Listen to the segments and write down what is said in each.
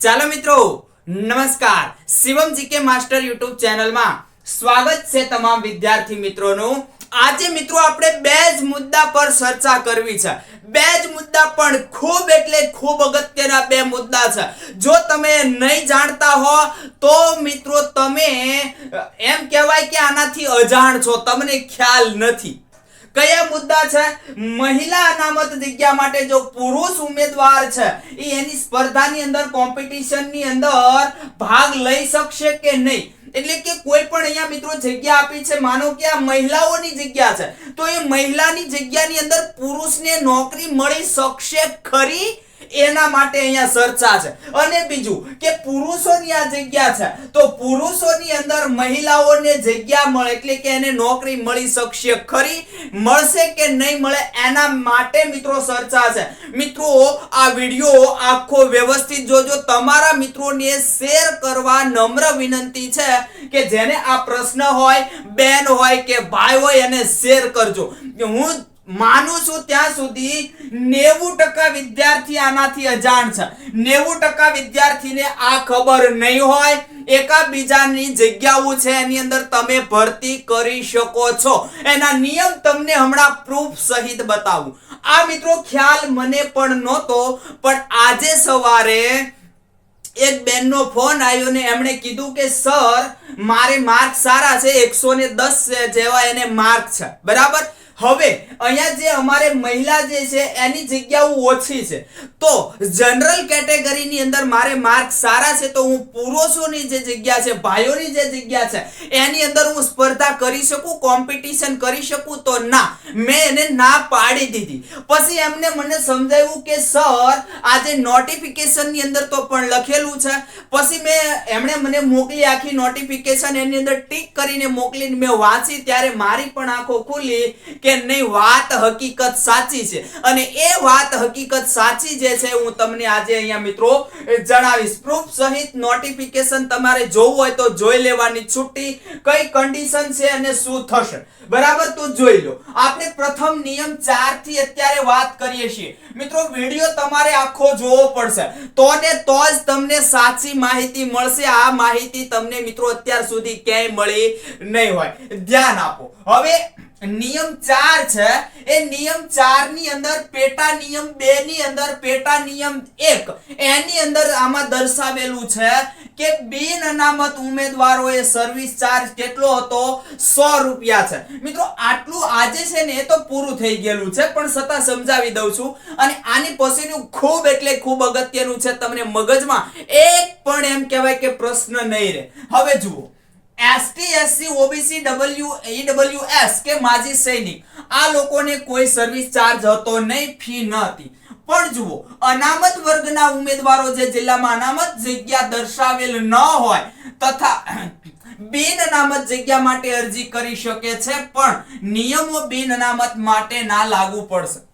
ચાલો મિત્રો, નમસ્કાર. શિવમ જીકે માસ્ટર યુટ્યુબ ચેનલમાં સ્વાગત છે તમામ વિદ્યાર્થી મિત્રોનું. આજે મિત્રો આપણે બે જ મુદ્દા પર ચર્ચા કરવી છે. બે જ મુદ્દા પણ ખૂબ એટલે ખૂબ અગત્યના બે મુદ્દા છે. જો તમે નહીં જાણતા હો, તો મિત્રો તમે એમ કહેવાય કે આનાથી અજાણ છો. તમને ખ્યાલ નથી. કયા મુદ્દા છે? મહિલા અનામત જગ્યા માટે જો પુરુષ ઉમેદવાર છે, એ એની સ્પર્ધાની અંદર, કોમ્પિટિશનની અંદર ભાગ લઈ શકશે કે નહીં? એટલે કે કોઈ પણ અહીંયા મિત્રો જગ્યા આપી છે, માનો કે આ મહિલાઓની જગ્યા છે, તો એ મહિલાની જગ્યાની અંદર પુરુષને નોકરી મળી શકશે ખરી એના માટે અહીંયા ચર્ચા છે. અને બીજું કે પુરુષોની આ જગ્યા છે, તો પુરુષોની અંદર મહિલાઓને જગ્યા મળે એટલે કે એને નોકરી મળી શકશે ખરી, મળશે કે નહીં મળે એના માટે મિત્રો ચર્ચા છે. મિત્રો, આ વીડિયો આખો વ્યવસ્થિત જોજો. તમારા મિત્રોને શેર કરવા નમ્ર વિનંતી છે કે જેને આ પ્રશ્ન હોય, બેન હોય કે ભાઈ હોય એને શેર કરજો. હું માનું છું ત્યાં સુધી નેવું ટકા વિદ્યાર્થી આનાથી અજાણ છે. નેવું ટકા વિદ્યાર્થીને આ ખબર નહીં હોય, એકાબીજાની જગ્યાઓ છે, એની અંદર તમે ભરતી કરી શકો છો. એના નિયમ તમને હમણાં પ્રૂફ સહિત બતાવું. આ મિત્રો ખ્યાલ મને પણ નહોતો, પણ આજે સવારે એક બેનનો ફોન આવ્યો ને એમણે કીધું કે, સર, મારે માર્ક સારા છે, એકસો ને દસ જેવા એને માર્ક છે. બરાબર? હવે અહીંયા જે અમારે મહિલા જે છે, એની જગ્યાઓ ઓછી છે. તો જનરલ કેટેગરીની અંદર મારે માર્ક સારા છે તો હું પુરુષોની જે જગ્યા છે, ભાઈઓની જે જગ્યા છે, એની અંદર હું સ્પર્ધા કરી શકું કોમ્પિટિશન કરી શકું તો ના, મેં એને ના પાડી દીધી. પછી એમને મને સમજાવ્યું કે, સર, આજે નોટિફિકેશનની અંદર તો પણ લખેલું છે. પછી મેં એમણે મને મોકલી આખી નોટિફિકેશન એની અંદર ટીક કરીને મોકલીને મેં વાંચી, ત્યારે મારી પણ આંખો ખુલી કે નહીં, વાત હકીકત સાચી છે. અને એ વાત હકીકત સાચી જે છે, હું તમને આજે અહીંયા મિત્રો જણાવીશ. પ્રૂફ સહિત નોટિફિકેશન તમારે જોવું હોય તો જોઈ લેવાની છૂટી. કઈ કન્ડિશન છે અને શું થશે? બરાબર? તો જોઈ લો. આપણે પ્રથમ નિયમ 4 થી અત્યારે વાત કરીએ છીએ. મિત્રો, વિડિયો તમારે આખો જોવો પડશે. તો ને તો જ તમને સાચી માહિતી મળશે. આ માહિતી તમને મિત્રો અત્યાર સુધી ક્યાંય મળી નહીં હોય. ધ્યાન આપો. હવે નિયમ ચાર છે. એ નિયમ ચારની અંદર, પેટા નિયમ બે ની અંદર, પેટા નિયમ એક. એની અંદર આમાં દર્શાવેલું છે કે બિન અનામત ઉમેદવારોએ સર્વિસ ચાર્જ કેટલો હતો? સો રૂપિયા છે. મિત્રો, આટલું આજે છે ને એ તો પૂરું થઈ ગયેલું છે, પણ છતાં સમજાવી દઉં છું. અને આની પછીનું ખૂબ એટલે ખૂબ અગત્યનું છે તમને મગજમાં એક પણ એમ કહેવાય કે પ્રશ્ન નહીં રહે. હવે જુઓ. હતી. પણ જુઓ, અનામત વર્ગના ઉમેદવારો જે જિલ્લામાં અનામત જગ્યા દર્શાવેલ ન હોય તથા બિન અનામત જગ્યા માટે અરજી કરી શકે છે, પણ નિયમો બિન અનામત માટે ના લાગુ પડશે.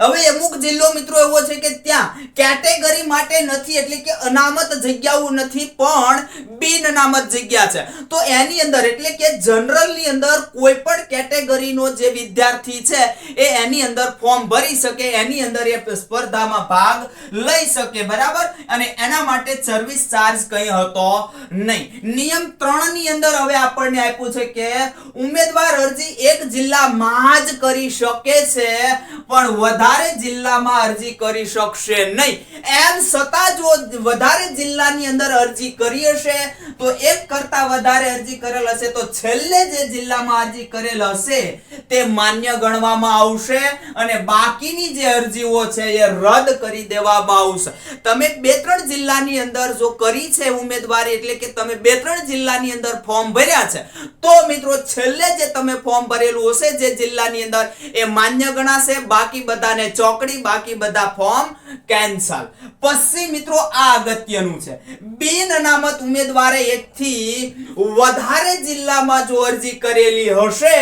હવે અમુક જિલ્લો મિત્રો એવો છે કે ત્યાં કેટેગરી માટે નથી, એટલે કે અનામત જગ્યાઓ નથી, પણ બિન અનામત જગ્યા છે. તો એની અંદર, એટલે કે જનરલની અંદર કોઈ પણ કેટેગરીનો જે વિદ્યાર્થી છે, એ એની અંદર ફોર્મ ભરી શકે, એની અંદર એ સ્પર્ધામાં ભાગ લઈ શકે, બરાબર? અને એના માટે સર્વિસ ચાર્જ કંઈ હતો નહીં. નિયમ 3 ની અંદર હવે આપણને આપ્યું છે કે ઉમેદવાર અરજી એક જિલ્લામાં જ કરી શકે છે, પણ વધારે જિલ્લામાં અરજી કરી શકશે નહીં. એમ છતાં જો વધારે જિલ્લાની અંદર અરજી કરી હશે, તો એક કરતા વધારે અરજી કરેલ હશે, તો છેલ્લે જે જિલ્લામાં અરજી કરેલ હશે, તે માન્ય ગણવામાં આવશે અને બાકીની જે અરજીઓ છે એ રદ કરી દેવામાં આવશે. તમે બે ત્રણ જિલ્લાની અંદર જો કરી છે ઉમેદવારી, એટલે કે તમે બે ત્રણ જિલ્લાની અંદર ફોર્મ ભર્યા છે, તો મિત્રો છેલ્લે જે તમે ફોર્મ ભરેલું હશે જે જિલ્લાની અંદર, એ માન્ય ગણાશે, બાકી બધાને ચોકડી બાકી બધા ફોર્મ કેન્સલ. પછી મિત્રો આ અગત્યનું છે. બિન અનામત ઉમેદવારે એકથી વધારે જિલ્લામાં જો અરજી કરેલી હશે,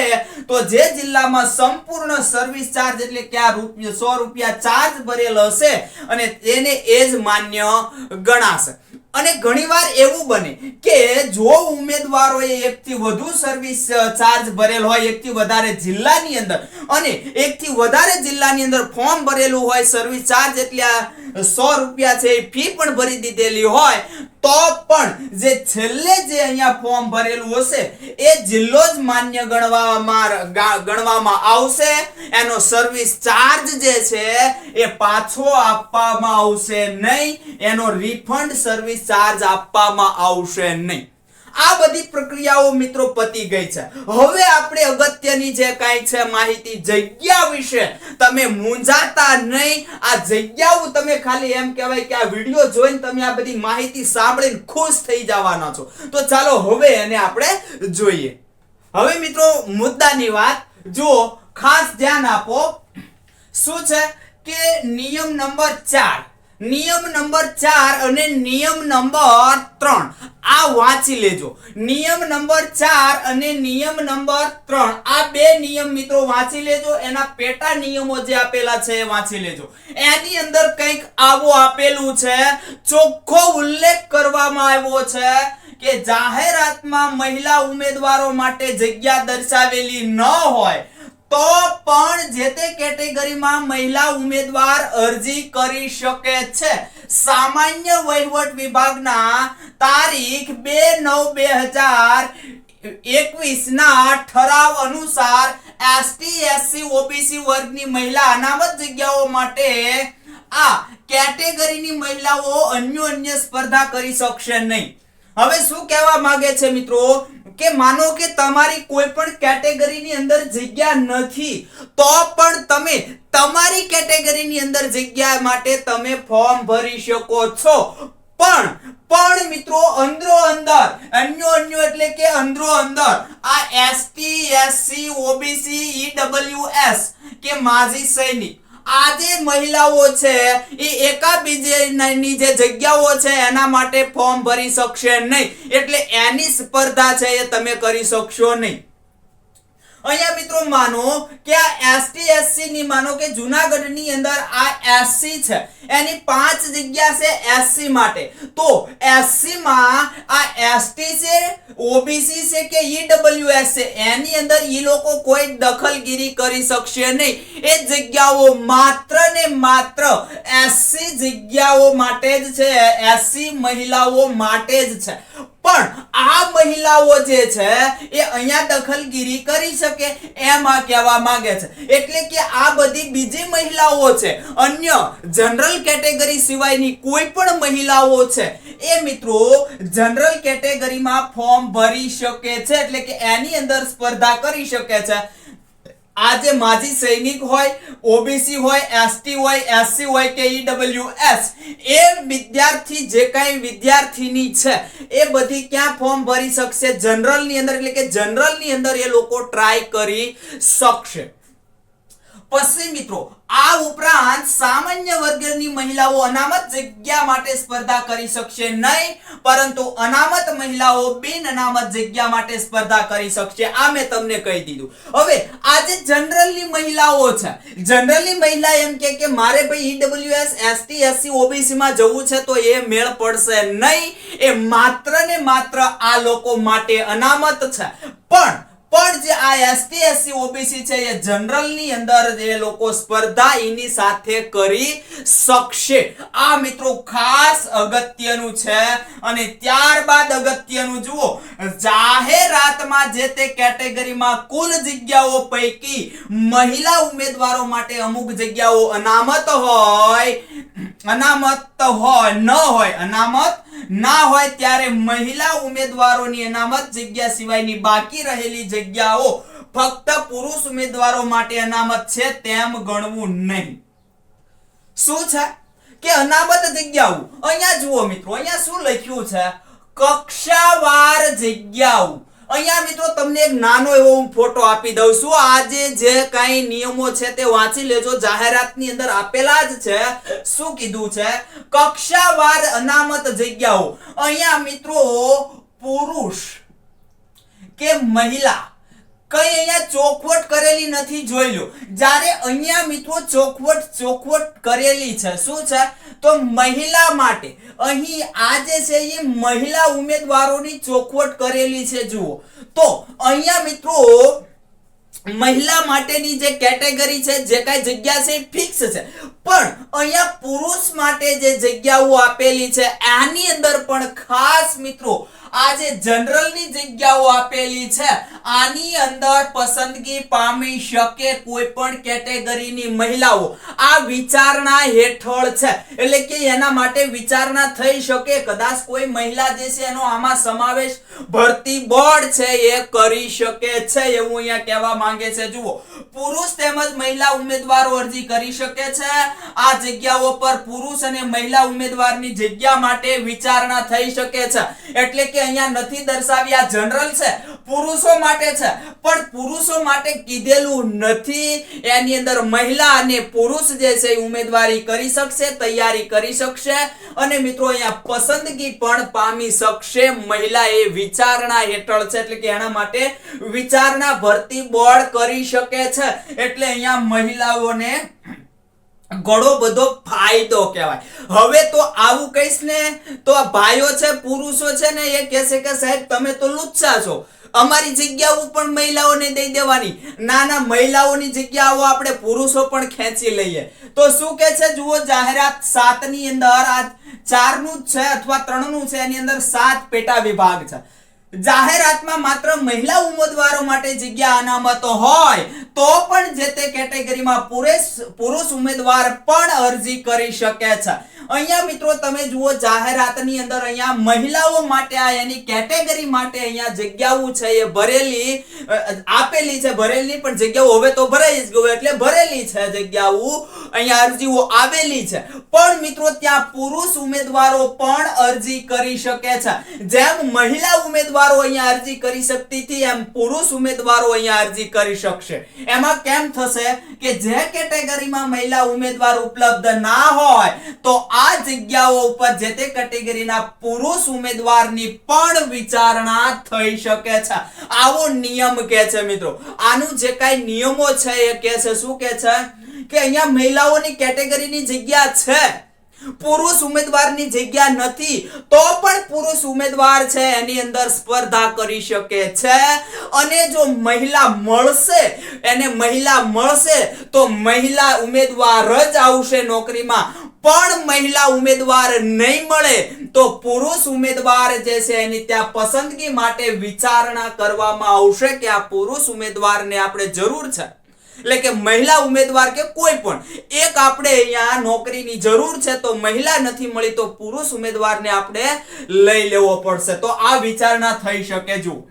તો જે જિલ્લામાં સંપૂર્ણ સર્વિસ ચાર્જ એટલે કે રૂપિયા સો રૂપિયા ચાર્જ ભરેલ હશે અને તેને એ જ માન્ય ગણાશે. અને ઘણીવાર એવું બને કે જો ઉમેદવારોએ એકથી વધુ સર્વિસ ચાર્જ ભરેલ હોય, એકથી વધારે જિલ્લાની અંદર અને એકથી વધારે જિલ્લાની અંદર ફોર્મ ભરેલું હોય સર્વિસ ચાર્જ એટલે સો રૂપિયા છે એ ફી પણ ભરી દીધેલી હોય તો પણ જે છેલ્લે જે અહીંયા ફોર્મ ભરેલું હશે, એ જિલ્લો જ માન્ય ગણવામાં ગણવામાં આવશે. એનો સર્વિસ ચાર્જ જે છે, એ પાછો આપવામાં આવશે નહીં. એનો રિફંડ સર્વિસ ચાર્જ આપવામાં આવશે નહીં. આ બધી પ્રક્રિયાઓ મિત્રો પતી ગઈ છે. હવે આપણે અગત્યની જે કાંઈ છે માહિતી જગ્યા વિશે તમે મૂંઝાતા નહીં. આ જગ્યાઓ તમે ખાલી એમ કહેવાય કે આ વીડિયો જોઈને તમે આ બધી માહિતી સાંભળીને ખુશ થઈ જવાના છો. તો ચાલો હવે એને આપણે જોઈએ. હવે મિત્રો મુદ્દાની વાત, જુઓ, ખાસ ધ્યાન આપો. શું છે? કે નિયમ નંબર ચાર. નિયમ નંબર ચાર અને નિયમ નંબર ત્રણ. આ વાંચી લેજો. નિયમ નંબર ચાર અને નિયમ નંબર ત્રણ. આ બે નિયમ મિત્રો વાંચી લેજો. એના પેટા નિયમો જે આપેલા છે એ વાંચી લેજો. એની અંદર કંઈક આવો આપેલું છે. ચોખ્ખો ઉલ્લેખ કરવામાં આવ્યો છે કે જાહેરાતમાં મહિલા ઉમેદવારો માટે જગ્યા દર્શાવેલી ન હોય તો પણ જે તે કેટેગરીમાં મહિલા ઉમેદવાર અરજી કરી શકે છે. સામાન્ય વહીવટ વિભાગના તારીખ બે નવ બે હજાર એકવીસ ના ઠરાવ અનુસાર એસટી એસસી ઓબીસી વર્ગની મહિલા અનામત જગ્યાઓ માટે આ કેટેગરીની મહિલાઓ અન્ય અન્ય સ્પર્ધા કરી શકશે નહીં. હવે શું કહેવા માંગે છે મિત્રો? કે માનો કે તમારી કોઈ પણ કેટેગરીની અંદર જગ્યા નથી, તો પણ તમે તમારી કેટેગરીની અંદર જગ્યા માટે તમે ફોર્મ ભરી શકો છો. પણ પણ મિત્રો, અંદરો અંદર, અન્યો અન્યો એટલે કે અંદરો અંદર, આ એસટી એસસી ઓબીસી ઈડબ્લ્યુએસ કે માજી સૈનિક આ જે મહિલાઓ છે, એ એકાબીજેની જે જગ્યાઓ છે, એના માટે ફોર્મ ભરી શકશે નહીં. એટલે એની સ્પર્ધા છે એ તમે કરી શકશો નહીં. અહીંયા મિત્રો માનો કે આ એસટી એસસી ની માનો કે જુનાગઢની અંદર આ એસસી છે. એની પાંચ જગ્યા છે એસસી માટે. તો એસસી માં આ એસટી છે ઓબીસી છે કે ઈડબ્લ્યુએસ છે? એની અંદર ઈ લોકો કોઈ દખલગીરી કરી શકશે નહીં. એ જગ્યાઓ માત્ર ને માત્ર એસસી જગ્યાઓ માટે જ છે એસસી મહિલાઓ માટે જ છે. પણ આ મહિલાઓ જે છે, એ અહીંયા દખલગીરી કરી શકે એમ આ કહેવા માંગે છે. એટલે કે આ બધી બીજી મહિલાઓ છે, અન્ય જનરલ કેટેગરી સિવાયની કોઈ પણ મહિલાઓ છે, એ મિત્રો જનરલ કેટેગરીમાં ફોર્મ ભરી શકે છે, એટલે કે એની અંદર સ્પર્ધા કરી શકે છે. આ જે માજી સૈનિક હોય ઓબીસી હોય એસટી હોય એસસી હોય કે ઈડબ્લ્યુએસ એ વિદ્યાર્થી જે કાંઈ વિદ્યાર્થીની છે, એ બધી ક્યાં ફોર્મ ભરી શકશે? જનરલની અંદર, એટલે કે જનરલની અંદર એ લોકો ટ્રાય કરી શકશે. પછી મિત્રો. આ ઉપરાંત સામાન્ય વર્ગની મહિલાઓ અનામત જગ્યા માટે સ્પર્ધા કરી શકશે નહીં, પરંતુ અનામત મહિલાઓ બિન અનામત જગ્યા માટે સ્પર્ધા કરી શકશે. આ મેં તમને કહી દીધું. હવે, આજે જનરલની મહિલાઓ છે. જનરલી મહિલા એમ કે કે મારે ભાઈ ઈડબ્લ્યુએસ એસટી એસસી ઓબીસી માં જવું છે તો એ મેળ પડશે નહીં. એ માત્ર ને માત્ર આ લોકો માટે અનામત છે. પણ પણ જે આ એસટી એસસી ઓબીસી છે, એ જનરલની અંદર જે લોકો સ્પર્ધા એની સાથે કરી શકશે. આ મિત્રો ખાસ અગત્યનું છે અને ત્યારબાદ અગત્યનું જુઓ, જાહેરાતમાં જે તે કેટેગરીમાં કુલ જગ્યાઓ પૈકી મહિલા ઉમેદવારો માટે અમુક જગ્યાઓ અનામત હોય અનામત હોય, ન હોય, અનામત ના હોય, ત્યારે મહિલા ઉમેદવારોની અનામત જગ્યા સિવાયની બાકી રહેલી જગ્યાઓ ફક્ત પુરુષ ઉમેદવારો માટે અનામત છે તેમ ગણવું નહીં. શું છે? કે અનામત જગ્યાઓ. અહીંયા જુઓ મિત્રો, અહીંયા શું લખ્યું છે? કક્ષાવાર જગ્યાઓ. અહીંયા મિત્રો તમને એક નાનો એવો હું ફોટો આપી દઉં છું. આજે જે કઈ નિયમો છે તે વાંચી લેજો. જાહેરાતની અંદર આપેલા જ છે. શું કીધું છે? કક્ષાવાર અનામત જગ્યાઓ. અહીંયા મિત્રો પુરુષ કે મહિલા કઈ અહીંયા ચોખવટ કરેલી નથી જોઈ લો. જ્યારે અહીંયા મિત્રો ચોખવટ ચોખવટ કરેલી છે, શું છે? તો મહિલા માટે. અહીં આ જે છે એ મહિલા ઉમેદવારોની ચોખવટ કરેલી છે, જુઓ. તો અહીંયા મિત્રો મહિલા માટેની જે કેટેગરી છે, જે કઈ જગ્યા છે ફિક્સ છે. પણ અહીંયા પુરુષ માટે જે જગ્યાઓ આપેલી છે, આની અંદર પણ ખાસ મિત્રો આ જે જનરલની જગ્યાઓ આપેલી છે. આની અંદર પસંદગી પામી શકે કોઈ પણ કેટેગરીની મહિલાઓ. આ વિચારણા હેઠળ છે. એટલે કે એના માટે વિચારણા થઈ શકે. કદાચ કોઈ મહિલા જે છે એનો આમાં સમાવેશ ભરતી બોર્ડ છે એ કરી શકે છે એવું અહીંયા કહેવા માંગે છે. જુઓ, પુરુષ તેમજ મહિલા ઉમેદવારો અરજી કરી શકે છે. આ જગ્યાઓ પર પુરુષ અને મહિલા ઉમેદવારની જગ્યા માટે વિચારણા થઈ શકે છે. એટલે કે અહીંયા નથી દર્શાવ્યા જનરલ છે. પુરુષો માટે છે. પણ પુરુષો માટે કીધેલું નથી. એની અંદર મહિલા અને પુરુષ જે છે ઉમેદવારી કરી શકશે, તૈયારી કરી શકશે. અને મિત્રો, અહીંયા પસંદગી પણ પામી શકશે મહિલા એ વિચારણા હેઠળ છે. એટલે કે એના માટે વિચારણા ભરતી બોર્ડ કરી શકે છે. એટલે અહીંયા મહિલાઓને ઘણો બધો ફાયદો કહેવાય. હવે તો આવું કહીશ ને, તો આ ભાઈઓ છે, પુરુષો છે ને, એ કહેશે કે સાહેબ, તમે તો લુચ્છા છો. અમારી જગ્યાઓ પણ મહિલાઓને દઈ દેવાની. ના ના મહિલાઓની જગ્યાઓ આપણે પુરુષો પણ ખેંચી લઈએ. તો શું કે છે? જુઓ, જાહેરાત સાતની અંદર આ ચારનું છે અથવા ત્રણનું છે, એની અંદર સાત પેટા વિભાગ છે. જાહેરાતમાં માત્ર મહિલા ઉમેદવારો માટે જગ્યા અનામતો હોય, તો પણ જે તે કેટેગરીમાં પુરુષ પુરુષ ઉમેદવાર પણ અરજી કરી શકે છે. અહીંયા મિત્રો તમે જુઓ, જાહેરાતની અંદર અહીંયા મહિલાઓ માટે આ એની કેટેગરી માટે અહીંયા જગ્યાઓ છે, એ ભરેલી આપેલી છે ભરેલી, પણ જગ્યાઓ હવે તો ભરાઈ જ ગયું એટલે ભરેલી છે જગ્યાઓ. અહીંયા અરજીઓ આવેલી છે. પણ મિત્રો ત્યાં પુરુષ ઉમેદવારો પણ અરજી કરી શકે છે. જેમ મહિલા ઉમેદવારો અહીંયા અરજી કરી શકતી હતી, એમ પુરુષ ઉમેદવારો અહીંયા અરજી કરી શકશે. એમાં કેમ થશે કે જે કેટેગરીમાં મહિલા ઉમેદવાર ઉપલબ્ધ ના હોય, તો આ જગ્યાઓ ઉપર જે તે કેટેગરીના પુરુષ ઉમેદવારની પણ વિચારણા થઈ શકે છે. આવો નિયમ કે છે મિત્રો. આનું જે કાંઈ નિયમો છે એ કે છે, શું કે છે? કે અહીંયા મહિલાઓની કેટેગરીની જગ્યા છે. પુરુષ ઉમેદવારની જગ્યા નથી, તો પણ પુરુષ ઉમેદવાર છે, એની અંદર સ્પર્ધા કરી શકે છે. અને જો મહિલા મળશે, એને મહિલા મળશે, તો મહિલા ઉમેદવાર જ આવશે નોકરીમાં. પણ મહિલા ઉમેદવાર નહીં મળે, તો પુરુષ ઉમેદવાર જે છે, એની ત્યાં પસંદગી માટે વિચારણા કરવામાં આવશે કે આ પુરુષ ઉમેદવારને આપણે જરૂર છે. એટલે કે મહિલા ઉમેદવાર કે કોઈ પણ, એક આપણે અહીંયા નોકરીની જરૂર છે તો મહિલા નથી મળી તો પુરુષ ઉમેદવારને આપણે લઈ લેવો પડશે. તો આ વિચારણા થઈ શકે જો.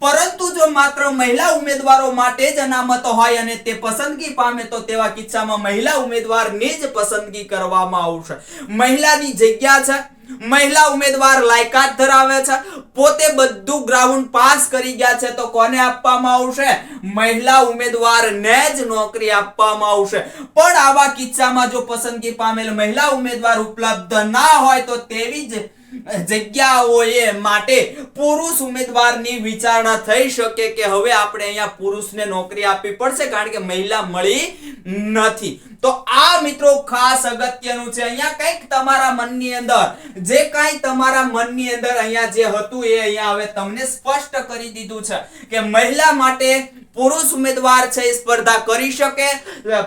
પરંતુ જો માત્ર મહિલા ઉમેદવારો માટે જ અનામત હોય અને તે પસંદગી પામે, તો તેવા કિસ્સામાં મહિલા ઉમેદવારની જ પસંદગી કરવામાં આવશે. મહિલાની જગ્યા છે. મહિલા ઉમેદવાર લાયકાત ધરાવે છે. પોતે બધું ગ્રાઉન્ડ પાસ કરી ગયા છે, તો કોને આપવામાં આવશે? મહિલા ઉમેદવારને જ નોકરી આપવામાં આવશે. પણ આવા કિસ્સામાં જો પસંદગી પામેલ મહિલા ઉમેદવાર ઉપલબ્ધ ના હોય, તો તેવી જ જગ્યાઓએ માટે પુરુષ ઉમેદવારની વિચારણા થઈ શકે કે હવે આપણે અહીંયા પુરુષને નોકરી આપવી પડશે કારણ કે મહિલા મળી નથી. તો આ મિત્રો ખાસ અગત્યનું છે. અહીંયા કંઈક તમારા મનની અંદર, જે કાંઈ તમારા મનની અંદર અહીંયા જે હતું એ અહીંયા હવે તમને સ્પષ્ટ કરી દીધું છે કે મહિલા માટે પુરુષ ઉમેદવાર છે સ્પર્ધા કરી શકે,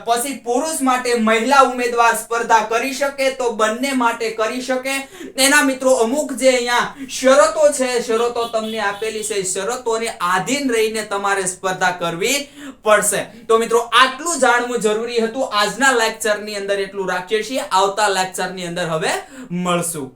પછી પુરુષ માટે મહિલા ઉમેદવાર સ્પર્ધા કરી શકે, તો બંને માટે કરી શકે. એના મિત્રો અમુક જે અહીંયા શરતો છે, શરતો તમને આપેલી છે શરતોને આધીન રહીને તમારે સ્પર્ધા કરવી પડશે. તો મિત્રો, આટલું જાણવું જરૂરી હતું. આજના લેક્ચરની અંદર એટલું રાખીએ છીએ? આવતા લેક્ચરની અંદર હવે મળશું.